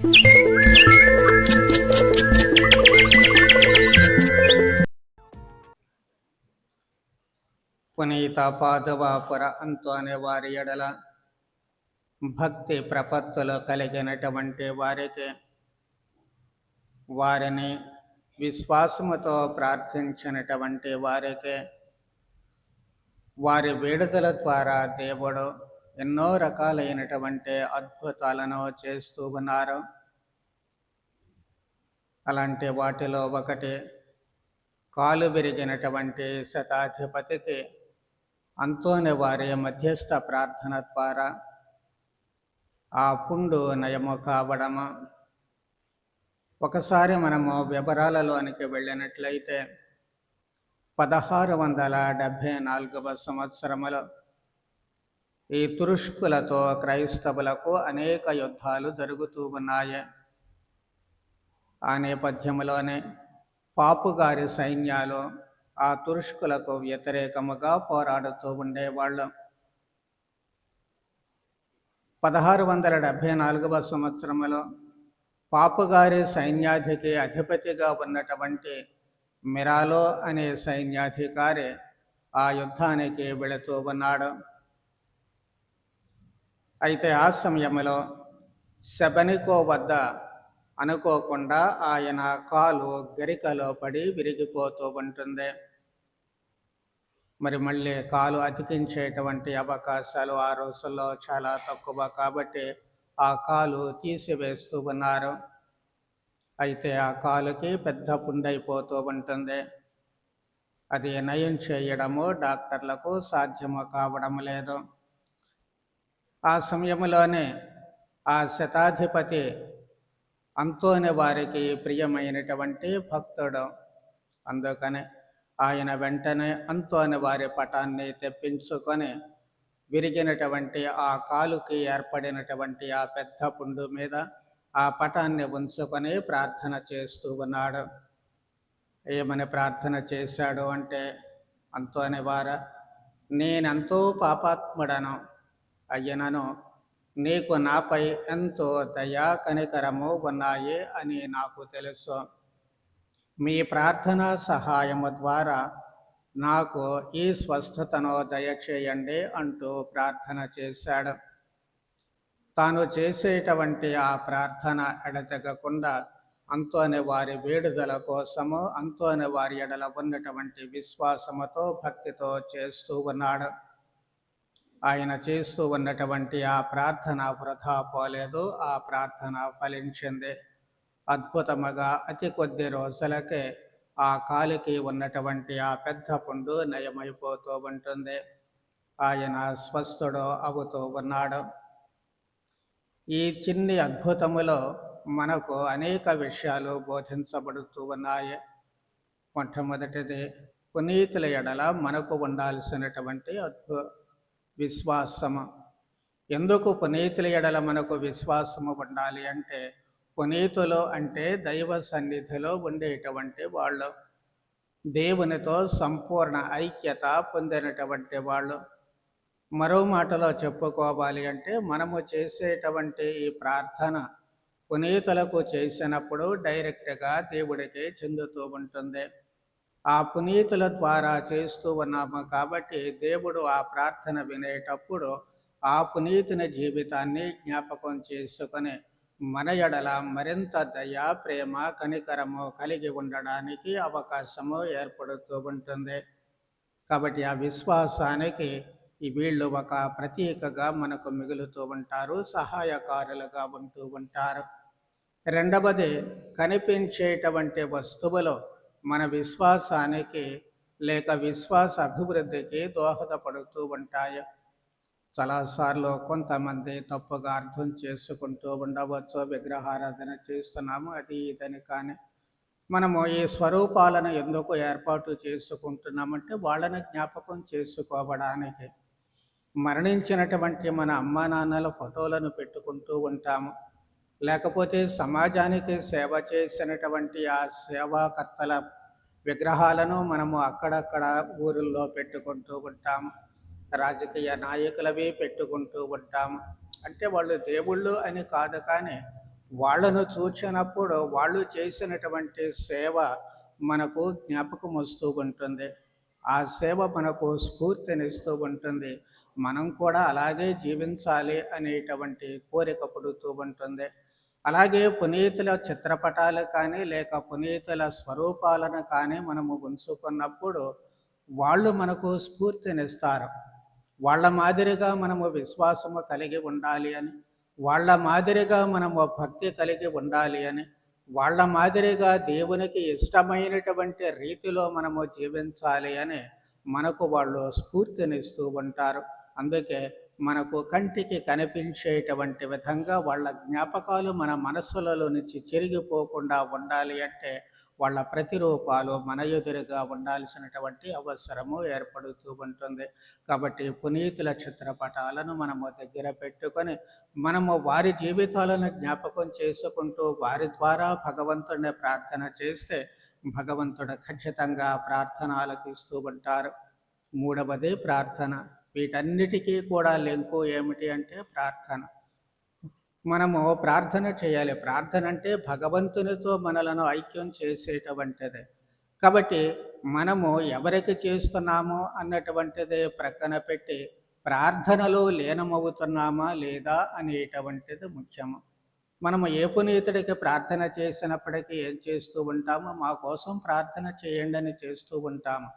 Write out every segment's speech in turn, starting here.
పునీత పాదవాపుర అంతు అనే వారి ఎడల భక్తి ప్రపత్తులు కలిగినటువంటి వారికి వారిని విశ్వాసముతో ప్రార్థించినటువంటి వారికి వారి వేడుకల ద్వారా దేవుడు ఎన్నో రకాలైనటువంటి అద్భుతాలను చేస్తూ ఉన్నారు. అలాంటి వాటిలో ఒకటి కాలు విరిగినటువంటి శతాధిపతికి అంతోని వారి మధ్యస్థ ప్రార్థన ద్వారా ఆ పుండు నయము కావడము. ఒకసారి మనము వివరాలలోనికి వెళ్ళినట్లయితే పదహారు వందల డెబ్భై నాలుగవ సంవత్సరములో ఈ తురుష్కులతో క్రైస్తవులకు అనేక యుద్ధాలు జరుగుతూ ఉన్నాయి. ఆ నేపథ్యంలోనే పాపుగారి సైన్యాలు ఆ తురుష్కులకు వ్యతిరేకముగా పోరాడుతూ ఉండేవాళ్ళు. పదహారు వందల డెబ్భై నాలుగవ సంవత్సరంలో పాపుగారి సైన్యాధికి అధిపతిగా ఉన్నటువంటి మిరాలో అనే సైన్యాధికారి ఆ యుద్ధానికి వెళుతూ ఉన్నాడు. అయితే ఆ సమయంలో శబనికో వద్ద అనుకోకుండా ఆయన కాలు గరికలో పడి విరిగిపోతూ ఉంటుంది. మరి మళ్ళీ కాలు అతికించేటువంటి అవకాశాలు ఆ రోజుల్లో చాలా తక్కువ కాబట్టి ఆ కాలు తీసివేస్తూ ఉన్నారు. అయితే ఆ కాలుకి పెద్ద పుండైపోతూ ఉంటుంది. అది నయం చేయడము డాక్టర్లకు సాధ్యము కావడం లేదు. ఆ సమయంలోనే ఆ శతాధిపతి అంతోని వారికి ప్రియమైనటువంటి భక్తుడు. అందుకని ఆయన వెంటనే అంతోని వారి పటాన్ని తెప్పించుకొని విరిగినటువంటి ఆ కాలుకి ఏర్పడినటువంటి ఆ పెద్ద పుండు మీద ఆ పటాన్ని ఉంచుకొని ప్రార్థన చేస్తూ ఉన్నాడు. ఏమని ప్రార్థన చేశాడు అంటే అంతోని వార నేనెంతో పాపాత్ముడను. అయ్యనను నీకు నాపై ఎంతో దయా కనికరము ఉన్నాయి అని నాకు తెలుసు. మీ ప్రార్థన సహాయము ద్వారా నాకు ఈ స్వస్థతను దయచేయండి అంటూ ప్రార్థన చేశాడు. తాను చేసేటువంటి ఆ ప్రార్థన ఎడతెగకుండా అంతోని వారి వేడుదల కోసము అంతోని వారి ఎడల ఉన్నటువంటి విశ్వాసముతో భక్తితో చేస్తూ ఉన్నాడు. ఆయన చేస్తూ ఉన్నటువంటి ఆ ప్రార్థన వృధా పోలేదు. ఆ ప్రార్థన ఫలించింది. అద్భుతముగా అతి కొద్ది రోజులకే ఆ కాలికి ఉన్నటువంటి ఆ పెద్ద పుండు నయమైపోతూ ఉంటుంది. ఆయన స్వస్థుడు అవుతూ ఉన్నాడు. ఈ చిన్ని అద్భుతములో మనకు అనేక విషయాలు బోధించబడుతూ ఉన్నాయి. మొట్టమొదటిది పునీతుల ఎడల మనకు ఉండాల్సినటువంటి అద్భుత విశ్వాసము. ఎందుకు పునీతుల ఎడల మనకు విశ్వాసము ఉండాలి అంటే పునీతులు అంటే దైవ సన్నిధిలో ఉండేటువంటి వాళ్ళు. దేవునితో సంపూర్ణ ఐక్యత పొందినటువంటి వాళ్ళు. మరో మాటలో చెప్పుకోవాలి అంటే మనము చేసేటువంటి ఈ ప్రార్థన పునీతులకు చేసినప్పుడు డైరెక్ట్గా దేవుడికి చెందుతూ ఉంటుంది. ఆ పునీతుల ద్వారా చేస్తూ ఉన్నాము కాబట్టి దేవుడు ఆ ప్రార్థన వినేటప్పుడు ఆ పునీతుని జీవితాన్ని జ్ఞాపకం చేసుకొని మన ఎడల మరింత దయ ప్రేమ కనికరము కలిగి ఉండడానికి అవకాశము ఏర్పడుతూ ఉంటుంది. కాబట్టి ఆ విశ్వాసానికి ఈ వీళ్ళు ఒక ప్రతీకగా మనకు మిగులుతూ ఉంటారు సహాయకారులుగా ఉంటూ ఉంటారు. రెండవది కనిపించేటువంటి వస్తువులు మన విశ్వాసానికి లేక విశ్వాస అభివృద్ధికి దోహదపడుతూ ఉంటాయి. చాలాసార్లు కొంతమంది తప్పుగా అర్థం చేసుకుంటూ ఉండవచ్చు విగ్రహారాధన చేస్తున్నాము అది ఇదని. కానీ మనము ఈ స్వరూపాలను ఎందుకు ఏర్పాటు చేసుకుంటున్నామంటే వాళ్ళని జ్ఞాపకం చేసుకోవడానికి. మరణించినటువంటి మన అమ్మా నాన్నల ఫోటోలను పెట్టుకుంటూ ఉంటాము. లేకపోతే సమాజానికి సేవ చేసినటువంటి ఆ సేవాకర్తల విగ్రహాలను మనము అక్కడక్కడ ఊరిలో పెట్టుకుంటూ ఉంటాం. రాజకీయ నాయకులవి పెట్టుకుంటూ ఉంటాం. అంటే వాళ్ళు దేవుళ్ళు అని కాదు కానీ వాళ్ళను చూచినప్పుడు వాళ్ళు చేసినటువంటి సేవ మనకు జ్ఞాపకం వస్తూ ఉంటుంది. ఆ సేవ మనకు స్ఫూర్తినిస్తూ ఉంటుంది. మనం కూడా అలాగే జీవించాలి అనేటువంటి కోరిక పుడుతూ ఉంటుంది. అలాగే పునీతుల చిత్రపటాలు కానీ లేక పునీతుల స్వరూపాలను కానీ మనము ఉంచుకున్నప్పుడు వాళ్ళు మనకు స్ఫూర్తినిస్తారు. వాళ్ళ మాదిరిగా మనము విశ్వాసము కలిగి ఉండాలి అని వాళ్ళ మాదిరిగా మనము భక్తి కలిగి ఉండాలి అని వాళ్ళ మాదిరిగా దేవునికి ఇష్టమైనటువంటి రీతిలో మనము జీవించాలి అని మనకు వాళ్ళు స్ఫూర్తినిస్తూ ఉంటారు. అందుకే మనకు కంటికి కనిపించేటువంటి విధంగా వాళ్ళ జ్ఞాపకాలు మన మనస్సులలో నుంచి చెరిగిపోకుండా ఉండాలి అంటే వాళ్ళ ప్రతిరూపాలు మన ఎదురుగా ఉండాల్సినటువంటి అవసరము ఏర్పడుతూ ఉంటుంది. కాబట్టి పునీతుల చిత్రపటాలను మనము దగ్గర పెట్టుకొని మనము వారి జీవితాలను జ్ఞాపకం చేసుకుంటూ వారి ద్వారా భగవంతుడిని ప్రార్థన చేస్తే భగవంతుడు ఖచ్చితంగా ప్రార్థన ఆలకిస్తూ ఉంటారు. మూడవది ప్రార్థన. వీటన్నిటికీ కూడా లింకు ఏమిటి అంటే ప్రార్థన. మనము ప్రార్థన చేయాలి. ప్రార్థన అంటే భగవంతునితో మనలను ఐక్యం చేసేటువంటిది కాబట్టి మనము ఎవరికి చేస్తున్నామో అన్నటువంటిది ప్రక్కన పెట్టి ప్రార్థనలో లీనమవుతున్నామా లేదా అనేటువంటిది ముఖ్యము. మనము ఏ పునీతుడికి ప్రార్థన చేసినప్పటికీ ఏం చేస్తూ ఉంటామో? మా కోసం ప్రార్థన చేయండి అని చేస్తూ ఉంటాము.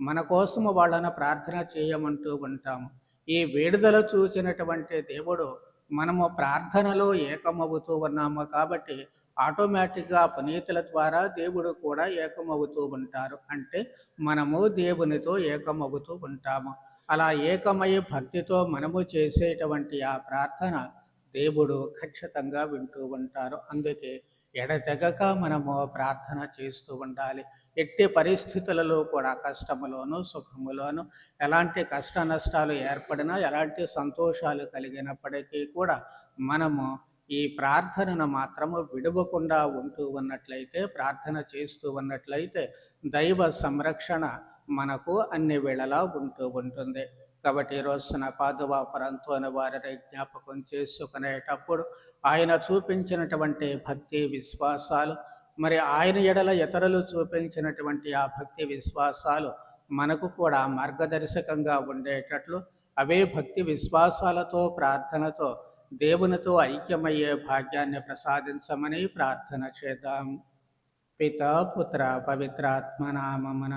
మన కోసము వాళ్ళను ప్రార్థన చేయమంటూ ఉంటాము. ఈ విడుదల చూసినటువంటి దేవుడు మనము ప్రార్థనలో ఏకమవుతూ ఉన్నాము కాబట్టి ఆటోమేటిక్గా పునీతుల ద్వారా దేవుడు కూడా ఏకమవుతూ ఉంటారు. అంటే మనము దేవునితో ఏకమవుతూ ఉంటాము. అలా ఏకమై భక్తితో మనము చేసేటువంటి ఆ ప్రార్థన దేవుడు ఖచ్చితంగా వింటూ ఉంటారు. అందుకే ఎడతెగక మనము ప్రార్థన చేస్తూ ఉండాలి. ఎట్టి పరిస్థితులలో కూడా కష్టములోను సుఖములోను ఎలాంటి కష్ట నష్టాలు ఏర్పడినా ఎలాంటి సంతోషాలు కలిగినప్పటికీ కూడా మనము ఈ ప్రార్థనను మాత్రము విడవకుండా ఉంటూ ఉన్నట్లయితే ప్రార్థన చేస్తూ ఉన్నట్లయితే దైవ సంరక్షణ మనకు అన్ని వేళలా ఉంటూ ఉంటుంది. కాబట్టి ఈ రోజున పాదువాపరంతోని వారిని జ్ఞాపకం చేసుకునేటప్పుడు ఆయన చూపించినటువంటి భక్తి విశ్వాసాలు మరి ఆయన ఎడల ఇతరులు చూపించినటువంటి ఆ భక్తి విశ్వాసాలు మనకు కూడా మార్గదర్శకంగా ఉండేటట్లు అవే భక్తి విశ్వాసాలతో ప్రార్థనతో దేవునితో ఐక్యమయ్యే భాగ్యాన్ని ప్రసాదించమని ప్రార్థన చేద్దాం. పిత పుత్ర పవిత్రాత్మ నామమున